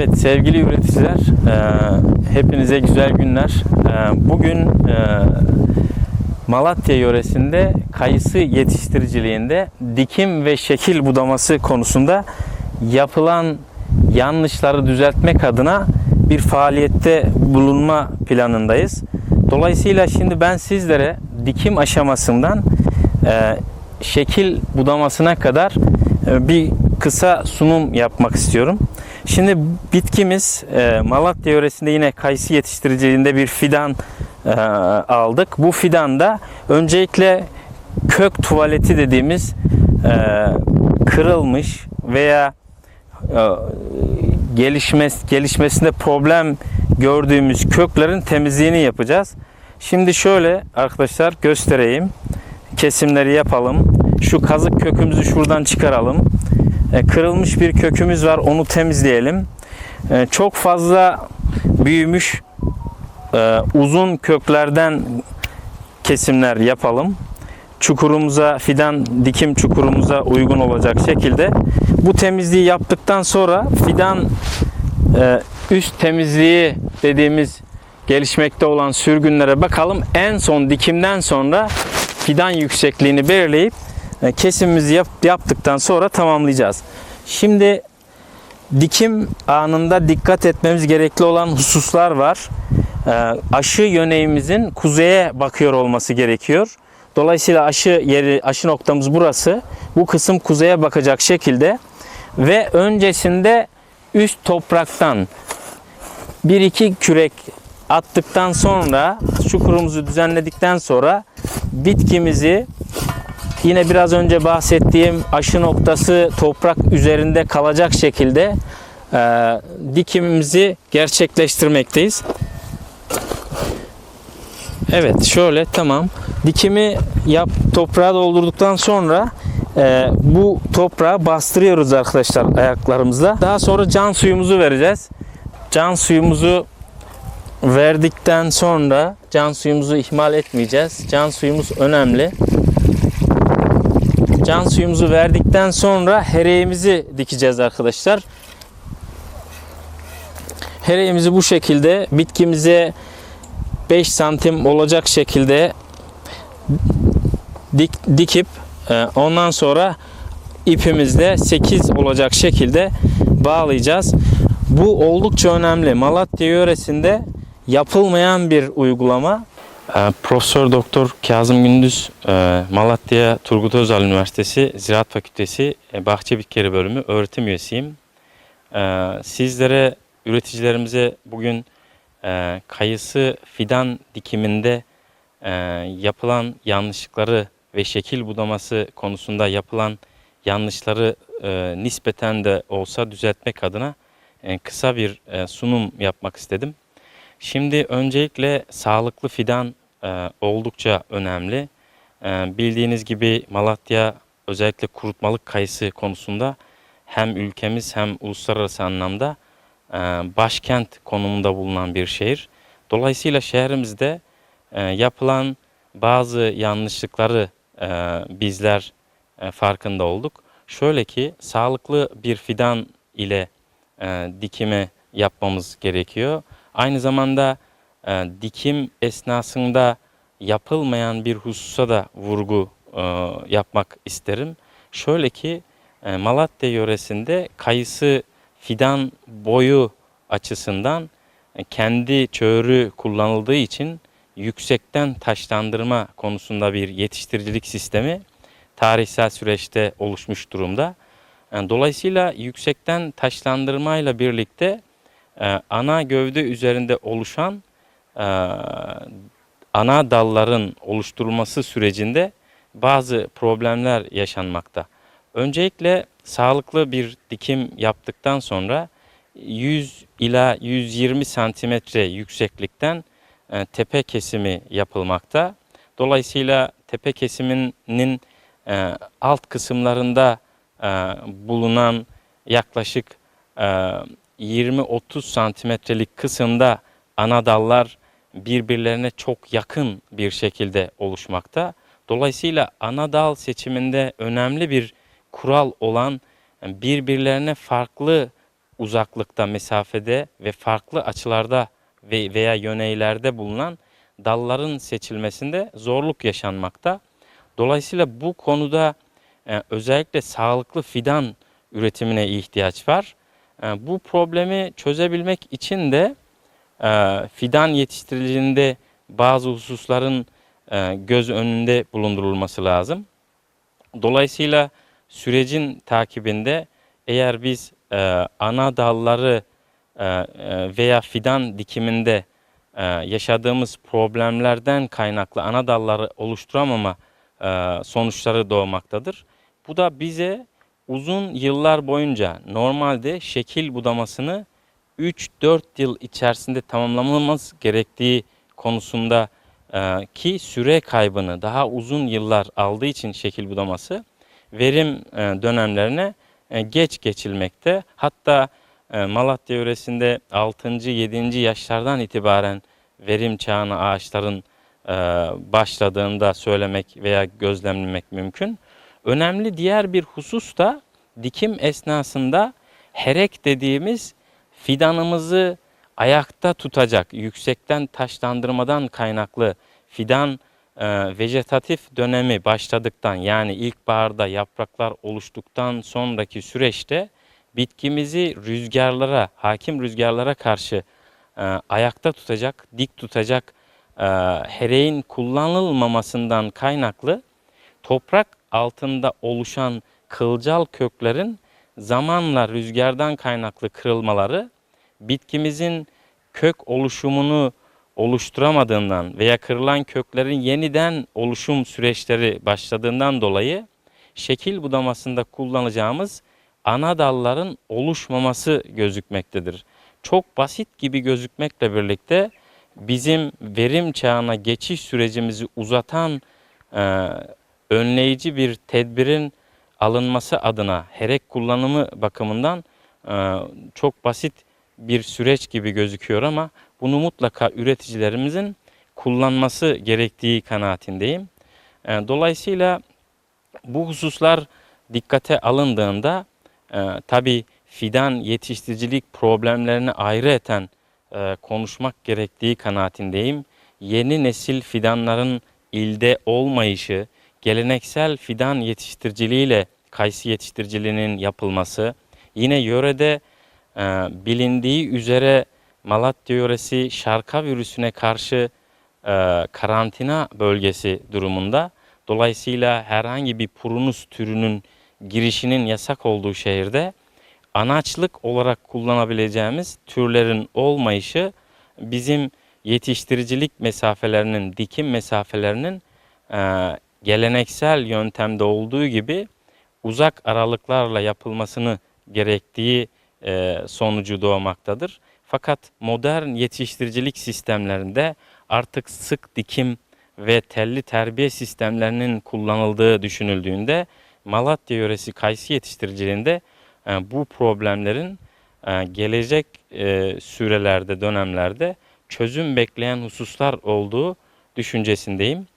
Evet sevgili üreticiler, e, hepinize güzel günler. E, bugün e, Malatya yöresinde kayısı yetiştiriciliğinde dikim ve şekil budaması konusunda yapılan yanlışları düzeltmek adına bir faaliyette bulunma planındayız. Dolayısıyla şimdi ben sizlere dikim aşamasından e, şekil budamasına kadar e, bir kısa sunum yapmak istiyorum. Şimdi bitkimiz e, Malatya yöresinde yine kayısı yetiştiriciliğinde bir fidan e, aldık. Bu fidanda öncelikle kök tuvaleti dediğimiz e, kırılmış veya e, gelişmesi, gelişmesinde problem gördüğümüz köklerin temizliğini yapacağız. Şimdi şöyle arkadaşlar göstereyim. Kesimleri yapalım. Şu kazık kökümüzü şuradan çıkaralım. E, kırılmış bir kökümüz var. Onu temizleyelim. E, çok fazla büyümüş e, uzun köklerden kesimler yapalım. Çukurumuza, fidan dikim çukurumuza uygun olacak şekilde. Bu temizliği yaptıktan sonra fidan üst temizliği dediğimiz gelişmekte olan sürgünlere bakalım. En son dikimden sonra fidan yüksekliğini belirleyip kesimimizi yap, yaptıktan sonra tamamlayacağız. Şimdi dikim anında dikkat etmemiz gerekli olan hususlar var. E, aşı yöneğimizin kuzeye bakıyor olması gerekiyor. Dolayısıyla aşı yeri, aşı noktamız burası. Bu kısım kuzeye bakacak şekilde ve öncesinde üst topraktan bir iki kürek attıktan sonra çukurumuzu düzenledikten sonra bitkimizi yine biraz önce bahsettiğim aşı noktası toprak üzerinde kalacak şekilde e, dikimimizi gerçekleştirmekteyiz. Evet şöyle tamam. Dikimi yap toprağa doldurduktan sonra e, bu toprağı bastırıyoruz arkadaşlar ayaklarımızla. Daha sonra can suyumuzu vereceğiz. Can suyumuzu verdikten sonra can suyumuzu ihmal etmeyeceğiz. Can suyumuz önemli. Can suyumuzu verdikten sonra hereğimizi dikeceğiz arkadaşlar. Hereğimizi bu şekilde bitkimize 5 santim olacak şekilde dik, dikip e, ondan sonra ipimizde 8 olacak şekilde bağlayacağız. Bu oldukça önemli. Malatya yöresinde yapılmayan bir uygulama. E, Profesör Doktor Kazım Gündüz e, Malatya Turgut Özal Üniversitesi Ziraat Fakültesi e, Bahçe Bitkileri Bölümü öğretim üyesiyim. Sizlere üreticilerimize bugün kayısı fidan dikiminde yapılan yanlışlıkları ve şekil budaması konusunda yapılan yanlışları nispeten de olsa düzeltmek adına kısa bir sunum yapmak istedim. Şimdi öncelikle sağlıklı fidan e, oldukça önemli. E, bildiğiniz gibi Malatya özellikle kurutmalık kayısı konusunda hem ülkemiz hem uluslararası anlamda e, başkent konumunda bulunan bir şehir. Dolayısıyla şehrimizde e, yapılan bazı yanlışlıkları e, bizler e, farkında olduk. Şöyle ki sağlıklı bir fidan ile e, dikime yapmamız gerekiyor. Aynı zamanda e, dikim esnasında yapılmayan bir hususa da vurgu e, yapmak isterim. Şöyle ki e, Malatya yöresinde kayısı fidan boyu açısından e, kendi çöğürü kullanıldığı için yüksekten taşlandırma konusunda bir yetiştiricilik sistemi tarihsel süreçte oluşmuş durumda. Dolayısıyla yüksekten taşlandırmayla birlikte ana gövde üzerinde oluşan ana dalların oluşturulması sürecinde bazı problemler yaşanmakta. Öncelikle sağlıklı bir dikim yaptıktan sonra 100 ila 120 santimetre yükseklikten e, tepe kesimi yapılmakta. Dolayısıyla tepe kesiminin e, alt kısımlarında e, bulunan yaklaşık e, 20-30 santimetrelik kısımda ana dallar birbirlerine çok yakın bir şekilde oluşmakta. Dolayısıyla ana dal seçiminde önemli bir kural olan birbirlerine farklı uzaklıkta, mesafede ve farklı açılarda ve veya yöneylerde bulunan dalların seçilmesinde zorluk yaşanmakta. Dolayısıyla bu konuda e, özellikle sağlıklı fidan üretimine ihtiyaç var. E, bu problemi çözebilmek için de e, fidan yetiştiriciliğinde bazı hususların e, göz önünde bulundurulması lazım. Dolayısıyla sürecin takibinde eğer biz e, ana dalları e, veya fidan dikiminde yaşadığımız problemlerden kaynaklı ana dalları oluşturamama sonuçları doğmaktadır. Bu da bize uzun yıllar boyunca normalde şekil budamasını 3-4 yıl içerisinde tamamlamamız gerektiği konusunda e, ki süre kaybını daha uzun yıllar aldığı için şekil budaması verim e, dönemlerine e, geç geçilmekte. Hatta Malatya yöresinde 6. 7. yaşlardan itibaren verim çağına ağaçların başladığında söylemek veya gözlemlemek mümkün. Önemli diğer bir husus da dikim esnasında herek dediğimiz fidanımızı ayakta tutacak, yüksekten taşlandırmadan kaynaklı fidan e, vejetatif dönemi başladıktan yani ilkbaharda yapraklar oluştuktan sonraki süreçte bitkimizi rüzgarlara, hakim rüzgarlara karşı e, ayakta tutacak, dik tutacak e, hereğin kullanılmamasından kaynaklı toprak altında oluşan kılcal köklerin zamanla rüzgardan kaynaklı kırılmaları bitkimizin kök oluşumunu oluşturamadığından veya kırılan köklerin yeniden oluşum süreçleri başladığından dolayı şekil budamasında kullanacağımız ana dalların oluşmaması gözükmektedir. Çok basit gibi gözükmekle birlikte bizim verim çağına geçiş sürecimizi uzatan e, önleyici bir tedbirin alınması adına herek kullanımı bakımından e, çok basit bir süreç gibi gözüküyor ama bunu mutlaka üreticilerimizin kullanması gerektiği kanaatindeyim. E, dolayısıyla bu hususlar dikkate alındığında e, tabi fidan yetiştiricilik problemlerini ayrı eten konuşmak gerektiği kanaatindeyim. Yeni nesil fidanların ilde olmayışı, geleneksel fidan yetiştiriciliğiyle kayısı yetiştiriciliğinin yapılması, yine yörede e, bilindiği üzere Malatya yöresi şarka virüsüne karşı e, karantina bölgesi durumunda. Dolayısıyla herhangi bir purunus türünün girişinin yasak olduğu şehirde anaçlık olarak kullanabileceğimiz türlerin olmayışı bizim yetiştiricilik mesafelerinin, dikim mesafelerinin e, geleneksel yöntemde olduğu gibi uzak aralıklarla yapılmasını gerektiği e, sonucu doğmaktadır. Fakat modern yetiştiricilik sistemlerinde artık sık dikim ve telli terbiye sistemlerinin kullanıldığı düşünüldüğünde Malatya yöresi kayısı yetiştiriciliğinde e, bu problemlerin e, gelecek e, sürelerde, dönemlerde çözüm bekleyen hususlar olduğu düşüncesindeyim.